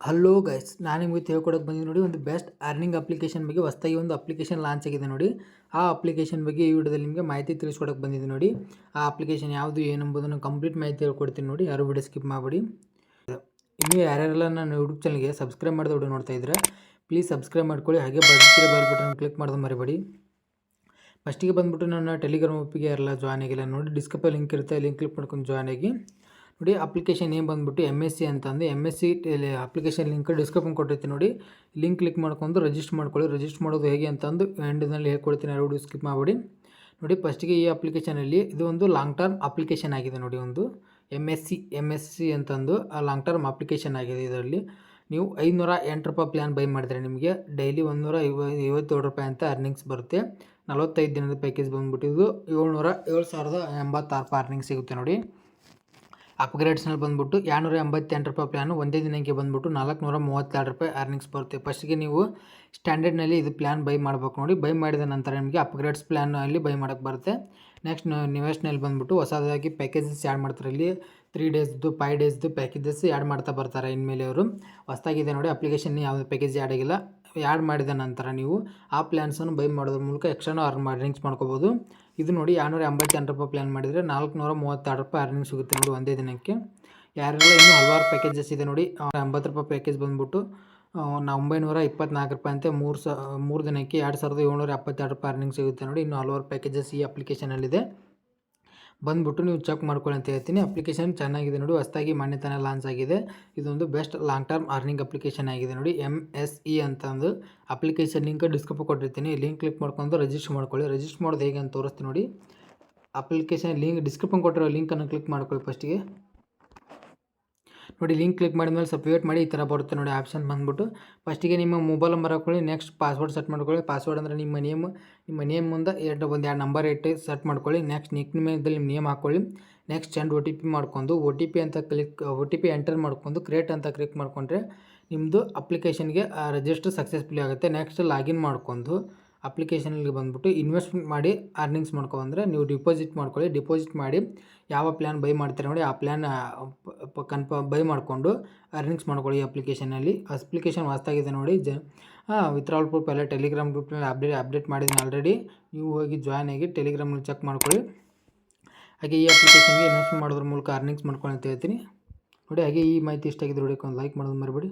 Hello guys ನಾನು ನಿಮಗೆ ತಿಳ್ಕೊಡೋಕೆ ಬಂದಿದ್ದು ನೋಡಿ ಒಂದು ಬೆಸ್ಟ್ ಅರ್ನಿಂಗ್ ಅಪ್ಲಿಕೇಶನ್ ಬಗ್ಗೆ ಹೊಸ್ದಾಗಿ ಒಂದು ಅಪ್ಲಿಕೇಶನ್ ಲಾಂಚ್ ಆಗಿದೆ ನೋಡಿ. ಆ ಅಪ್ಲಿಕೇಶನ್ ಬಗ್ಗೆ ಈ ವಿಡಿಯೋದಲ್ಲಿ ನಿಮಗೆ ಮಾಹಿತಿ ತಿಳಿಸ್ಕೊಡೋಕೆ ಬಂದಿದೆ ನೋಡಿ. ಆ ಅಪ್ಲಿಕೇಶನ್ ಯಾವುದು ಏನೆಂಬುದನ್ನು ಕಂಪ್ಲೀಟ್ ಮಾಹಿತಿ ಹೇಳ್ಕೊಡ್ತೀನಿ ನೋಡಿ. ಯಾರು ವಿಡಿಯೋ ಸ್ಕಿಪ್ ಮಾಡಬೇಡಿ. ಇನ್ನೂ ಯಾರ್ಯಾರೆಲ್ಲ ನನ್ನ ಯೂಟ್ಯೂಬ್ ಚಾನಲ್ಗೆ ಸಬ್ಸ್ಕ್ರೈಬ್ ಮಾಡಿದ ವಿಡಿಯೋ ನೋಡ್ತಾ ಇದ್ದರೆ ಪ್ಲೀಸ್ ಸಬ್ಸ್ಕ್ರೈಬ್ ಮಾಡ್ಕೊಳ್ಳಿ. ಹಾಗೆ ಬರ್ತಿರೋ ಬೆಲ್ ಬಟನ್ ಕ್ಲಿಕ್ ಮಾಡೋದು ಮರಿಬೇಡಿ. ಫಸ್ಟಿಗೆ ಬಂದುಬಿಟ್ಟು ನನ್ನ ಟೆಲಿಗ್ರಾಮ್ ಒಪ್ಪಿಗೆ ಯಾರೆಲ್ಲ ಜಾಯ್ನ್ ಆಗಿಲ್ಲ ನೋಡಿ. ಡಿಸ್ಕಪಲ್ಲಿ ಲಿಂಕ್ ಇರುತ್ತೆ ಲಿಂಕ್ ಕ್ಲಿಕ್ ಮಾಡ್ಕೊಂಡು ಜಾಯ್ನ್ ಆಗಿ. ನೋಡಿ ಅಪ್ಲಿಕೇಶನ್ ಏನು ಬಂದುಬಿಟ್ಟು ಎಂ ಎಸ್ ಸಿ ಅಂತಂದು. M S C application link description ಕೊಟ್ಟಿರ್ತೀನಿ ನೋಡಿ. ಲಿಂಕ್ ಕ್ಲಿಕ್ ಮಾಡ್ಕೊಂಡು ರಿಜಿಸ್ಟರ್ ಮಾಡ್ಕೊಳ್ಳಿ. ರಿಜಿಸ್ಟರ್ ಮಾಡೋದು ಹೇಗೆ ಅಂತಂದು ಎಂಡ್ನಲ್ಲಿ ಹೇಳ್ಕೊಡ್ತೀನಿ. ಎರಡು ಸ್ಕಿಪ್ ಮಾಡಿಬಿಡಿ. ನೋಡಿ ಫಸ್ಟಿಗೆ ಈ ಅಪ್ಲಿಕೇಶನಲ್ಲಿ ಇದು ಒಂದು ಲಾಂಗ್ ಟರ್ಮ್ ಅಪ್ಲಿಕೇಶನ್ ಆಗಿದೆ ನೋಡಿ ಒಂದು. M S C M S C ಅಂತಂದು ಆ ಲಾಂಗ್ ಟರ್ಮ್ ಅಪ್ಲಿಕೇಶನ್ ಆಗಿದೆ ಇದರಲ್ಲಿ. ನೀವು ಐನೂರ ಎಂಟು ರೂಪಾಯಿ ಪ್ಲ್ಯಾನ್ ಬೈ ಮಾಡಿದರೆ ನಿಮಗೆ ಡೈಲಿ ಒಂದೂರ ಐವ ಐವತ್ತೇಳು ರೂಪಾಯಿ ಅಂತ ಅರ್ನಿಂಗ್ಸ್ ಬರುತ್ತೆ. ನಲವತ್ತೈದು ದಿನದ ಪ್ಯಾಕೇಜ್ ಬಂದುಬಿಟ್ಟಿದ್ದು ಏಳ್ನೂರ ಏಳು ಸಾವಿರದ ಎಂಬತ್ತಾರು ರೂಪಾಯಿ ಅರ್ನಿಂಗ್ ಸಿಗುತ್ತೆ ನೋಡಿ. ಅಪ್ಗ್ರೇಡ್ಸ್ನಲ್ಲಿ ಬಂದುಬಿಟ್ಟು ಎರಡುನೂರ ಎಂಬತ್ತೆಂಟು ರೂಪಾಯಿ ಪ್ಲ್ಯಾನು ಒಂದೇ ದಿನಕ್ಕೆ ಬಂದುಬಿಟ್ಟು ನಾಲ್ಕುನೂರ ಮೂವತ್ತೆರಡು ರೂಪಾಯಿ ಅರ್ನಿಂಗ್ಸ್ ಬರುತ್ತೆ. ಫಸ್ಟಿಗೆ ನೀವು ಸ್ಟ್ಯಾಂಡರ್ಡ್ನಲ್ಲಿ ಇದು ಪ್ಲ್ಯಾನ್ ಬೈ ಮಾಡ್ಬೇಕು ನೋಡಿ. ಬೈ ಮಾಡಿದ ನಂತರ ನಿಮಗೆ ಅಪ್ಗ್ರೇಡ್ಸ್ ಪ್ಲ್ಯಾನಲ್ಲಿ ಬೈ ಮಾಡೋಕ್ಕೆ ಬರುತ್ತೆ. ನೆಕ್ಸ್ಟ್ ನಿವೇಶ್ನಲ್ಲಿ ಬಂದುಬಿಟ್ಟು ಹೊಸದಾಗಿ ಪ್ಯಾಕೇಜಸ್ ಆ್ಯಡ್ ಮಾಡ್ತಾರೆ. ಇಲ್ಲಿ ತ್ರೀ ಡೇಸ್ದು ಫೈವ್ ಡೇಸ್ದು ಪ್ಯಾಕೇಜಸ್ ಆ್ಯಡ್ ಮಾಡ್ತಾ ಬರ್ತಾರೆ. ಇನ್ಮೇಲೆ ಅವರು ಹೊಸದಾಗಿದೆ ನೋಡಿ. ಅಪ್ಲಿಕೇಶನ್ ಯಾವುದೇ ಪ್ಯಾಕೇಜ್ ಆ್ಯಡ್ ಆಗಿಲ್ಲ. ಆ್ಯಡ್ ಮಾಡಿದ ನಂತರ ನೀವು ಆ ಪ್ಲ್ಯಾನ್ಸನ್ನು ಬೈ ಮಾಡೋದ್ರ ಮೂಲಕ ಎಕ್ಸ್ಟ್ರಾನು ಅರ್ನ್ ಅರ್ನಿಂಗ್ಸ್ ಮಾಡ್ಕೋಬೋದು. ಇದು ನೋಡಿ ಎರಡುನೂರ ಎಂಬತ್ತೆಂಟು ರೂಪಾಯಿ ಪ್ಲ್ಯಾನ್ ಮಾಡಿದರೆ ನಾಲ್ಕುನೂರ ಮೂವತ್ತೆರಡು ರೂಪಾಯಿ ಅರ್ನಿಂಗ್ ಸಿಗುತ್ತೆ ನೋಡಿ ಒಂದೇ ದಿನಕ್ಕೆ. ಯಾರೆಲ್ಲ ಇನ್ನೂ ಹಲವಾರು ಪ್ಯಾಕೇಜಸ್ ಇದೆ ನೋಡಿ ಎಂಬತ್ತು ರೂಪಾಯಿ ಪ್ಯಾಕೇಜ್ ಬಂದುಬಿಟ್ಟು ಒಂಬೈನೂರ ಇಪ್ಪತ್ನಾಲ್ಕು ರೂಪಾಯಿ ಅಂತೆ ಮೂರು ಸ, ಮೂರು ದಿನಕ್ಕೆ ಎರಡು ಸಾವಿರದ ಏಳ್ನೂರ ಎಪ್ಪತ್ತೆರಡು ರೂಪಾಯಿ ಅರ್ನಿಂಗ್ ಸಿಗುತ್ತೆ ನೋಡಿ ಇನ್ನು ಹಲವಾರು ಪ್ಯಾಕೇಜಸ್ ಈ ಅಪ್ಲಿಕೇಶನಲ್ಲಿದೆ ಬಂದುಬಿಟ್ಟು ನೀವು ಚೆಕ್ ಮಾಡ್ಕೊಳ್ಳಿ ಅಂತ ಹೇಳ್ತೀನಿ. ಅಪ್ಲಿಕೇಶನ್ ಚೆನ್ನಾಗಿದೆ ನೋಡಿ, ಹೊಸ್ದಾಗಿ ಮಾನ್ಯತನ ಲಾಂಚ್ ಆಗಿದೆ. ಇದೊಂದು best long term earning application ಆಗಿದೆ ನೋಡಿ ಎಂ ಎಸ್ ಇ ಅಂತಂದು ಅಪ್ಲಿಕೇಶನ್ ಲಿಂಕ್ ಡಿಸ್ಕ್ರಿಪ್ ಕೊಟ್ಟಿರ್ತೀನಿ. ಲಿಂಕ್ ಕ್ಲಿಕ್ ಮಾಡ್ಕೊಂಡು ರಿಜಿಸ್ಟರ್ ಮಾಡ್ಕೊಳ್ಳಿ. ರಿಜಿಸ್ಟರ್ ಮಾಡೋದು ಹೇಗೆ ಅಂತ ತೋರಿಸ್ತೀನಿ ನೋಡಿ. ಅಪ್ಲಿಕೇಶನ್ ಲಿಂಕ್ ಡಿಸ್ಕ್ರಿಪ್ಷನ್ ಕೊಟ್ಟಿರೋ ಲಿಂಕನ್ನು ಕ್ಲಿಕ್ ಮಾಡ್ಕೊಳ್ಳಿ ಫಸ್ಟಿಗೆ ನೋಡಿ ಲಿಂಕ್ ಕ್ಲಿಕ್ ಮಾಡಿದ್ಮೇಲೆ ಸ್ವಲ್ಪ ವೇಟ್ ಮಾಡಿ ಈ ಥರ ಬರುತ್ತೆ ನೋಡಿ ಆಪ್ಷನ್ ಬಂದುಬಿಟ್ಟು. ಫಸ್ಟಿಗೆ ನಿಮ್ಮ ಮೊಬೈಲ್ ನಂಬರ್ ಹಾಕೊಳ್ಳಿ ನೆಕ್ಸ್ಟ್ ಪಾಸ್ವರ್ಡ್ ಸೆಟ್ ಮಾಡ್ಕೊಳ್ಳಿ. ಪಾಸ್ವರ್ಡ್ ಅಂದರೆ ನಿಮ್ಮ ನೇಮ್ ನಿಮ್ಮ ನೇಮ್ ಮುಂದೆ ಎರಡು, ಒಂದು, ಎರಡು ನಂಬರ್ ಇಟ್ಟು ಸೆಟ್ ಮಾಡ್ಕೊಳ್ಳಿ. ನೆಕ್ಸ್ಟ್ ನಿಕ್ ನಿಮ್ಮದಲ್ಲಿ ನಿಮ್ಮ ನೇಮ್ ಹಾಕ್ಕೊಳ್ಳಿ next send O T P ಮಾಡ್ಕೊಂಡು ಒ ಟಿ ಪಿ ಅಂತ click O T P enter ಮಾಡ್ಕೊಂಡು ಕ್ರಿಯೇಟ್ ಅಂತ ಕ್ಲಿಕ್ ಮಾಡಿಕೊಂಡ್ರೆ ನಿಮ್ಮದು ಅಪ್ಲಿಕೇಶನ್ಗೆ ರಿಜಿಸ್ಟರ್ ಸಕ್ಸಸ್ಫುಲಿ ಆಗುತ್ತೆ. ನೆಕ್ಸ್ಟ್ ಲಾಗಿನ್ ಮಾಡ್ಕೊಂಡು. ಅಪ್ಲಿಕೇಶನಲ್ಲಿ ಬಂದುಬಿಟ್ಟು ಇನ್ವೆಸ್ಟ್ಮೆಂಟ್ ಮಾಡಿ ಅರ್ನಿಂಗ್ಸ್ ಮಾಡ್ಕೊಬಂದ್ರೆ ನೀವು ಡಿಪಾಸಿಟ್ ಮಾಡ್ಕೊಳ್ಳಿ. ಡಿಪಾಸಿಟ್ ಮಾಡಿ ಯಾವ ಪ್ಲ್ಯಾನ್ ಬೈ ಮಾಡ್ತೀರಾ ನೋಡಿ ಆ ಪ್ಲ್ಯಾನ್ ಕನ್ಫರ್ಮ್ ಬೈ ಮಾಡಿಕೊಂಡು ಅರ್ನಿಂಗ್ಸ್ ಮಾಡ್ಕೊಳ್ಳಿ ಅಪ್ಲಿಕೇಶನಲ್ಲಿ ಅಪ್ಲಿಕೇಶನ್ ವಾಸ್ತಾಗಿದೆ ನೋಡಿ. ಜ ಹಾಂ ವಿತ್ಡ್ರಾಲ್ ಪ್ರೂಫ್ ಎಲ್ಲ ಟೆಲಿಗ್ರಾಮ್ ಗ್ರೂಪ್ನಲ್ಲಿ ಅಪ್ಡೇಟ್ ಅಪ್ಡೇಟ್ ಮಾಡಿದ್ದೀನಿ ಆಲ್ರೆಡಿ ನೀವು ಹೋಗಿ ಜಾಯ್ನ್ ಆಗಿ ಟೆಲಿಗ್ರಾಮಲ್ಲಿ ಚೆಕ್ ಮಾಡ್ಕೊಳ್ಳಿ. ಹಾಗೆ ಈ ಅಪ್ಲಿಕೇಶನ್ಗೆ ಇನ್ವೆಸ್ಟ್ಮೆಂಟ್ ಮಾಡೋದ್ರ ಮೂಲಕ ಅರ್ನಿಂಗ್ಸ್ ಮಾಡ್ಕೊಳ್ಳಿ ಅಂತ ಹೇಳ್ತೀನಿ. ನೋಡಿ ಹಾಗೆ ಈ ಮಾಹಿತಿ ಇಷ್ಟ ವಿಡಿಯೋಕ್ಕೆ ಒಂದು ಲೈಕ್ ಮಾಡೋದು ಮರಿಬೇಡಿ.